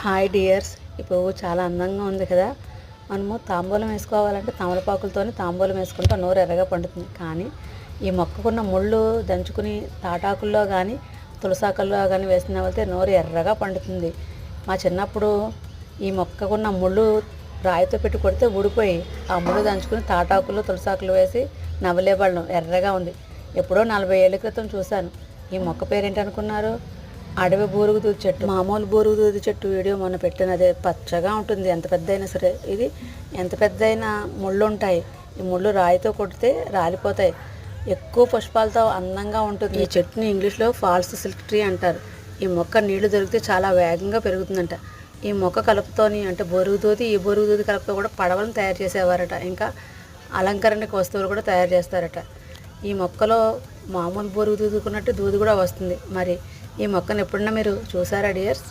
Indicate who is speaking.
Speaker 1: Hi dears. ఈ పువ్వు చాలా అందంగా ఉంది కదా. మనము తాంబూలం వేసుకోవాలంటే తమలపాకులతోని తాంబూలం వేసుకుంటే నోరు ఎర్రగా పండుతుంది. కానీ ఈ మొక్కకున్న ముళ్ళు దంచుకుని తాటాకుల్లో కానీ తులసాకుల్లో కానీ వేసిన వెళ్తే నోరు ఎర్రగా పండుతుంది. మా చిన్నప్పుడు ఈ మొక్కకున్న ముళ్ళు రాయితో పెట్టి కొడితే ఊడిపోయి ఆ ముళ్ళు దంచుకుని తాటాకులు తులసాకులు వేసి నవ్వలేబళ్ళం ఎర్రగా ఉంది. ఎప్పుడో నలభై ఏళ్ళ క్రితం చూశాను. ఈ మొక్క పేరేంటనుకున్నారు అడవి బూరుగుదూది చెట్టు. మామూలు బూరుగుదూది చెట్టు వీడియో మొన్న పెట్టినదే పచ్చగా ఉంటుంది. ఎంత పెద్ద అయినా సరే ఇది ఎంత పెద్ద అయినా ముళ్ళు ఉంటాయి. ఈ ముళ్ళు రాయితో కొడితే రాలిపోతాయి. ఎక్కువ పుష్పాలతో అందంగా ఉంటుంది. ఈ చెట్టుని ఇంగ్లీష్లో ఫాల్స్ సిల్క్ ట్రీ అంటారు. ఈ మొక్క నీళ్ళు దొరికితే చాలా వేగంగా పెరుగుతుందంట. ఈ మొక్క కలుపుతోని అంటే బొరుగుదూది ఈ బొరుగుదూది కలుపుతో కూడా పడవలను తయారు చేసేవారట. ఇంకా అలంకరణకు వస్తువులు కూడా తయారు చేస్తారట. ఈ మొక్కలో మామూలు బొరుగు దూదుకున్నట్టు దూది కూడా వస్తుంది. మరి ఈ మొక్కను ఎప్పుడన్నా మీరు చూసారా డియర్స్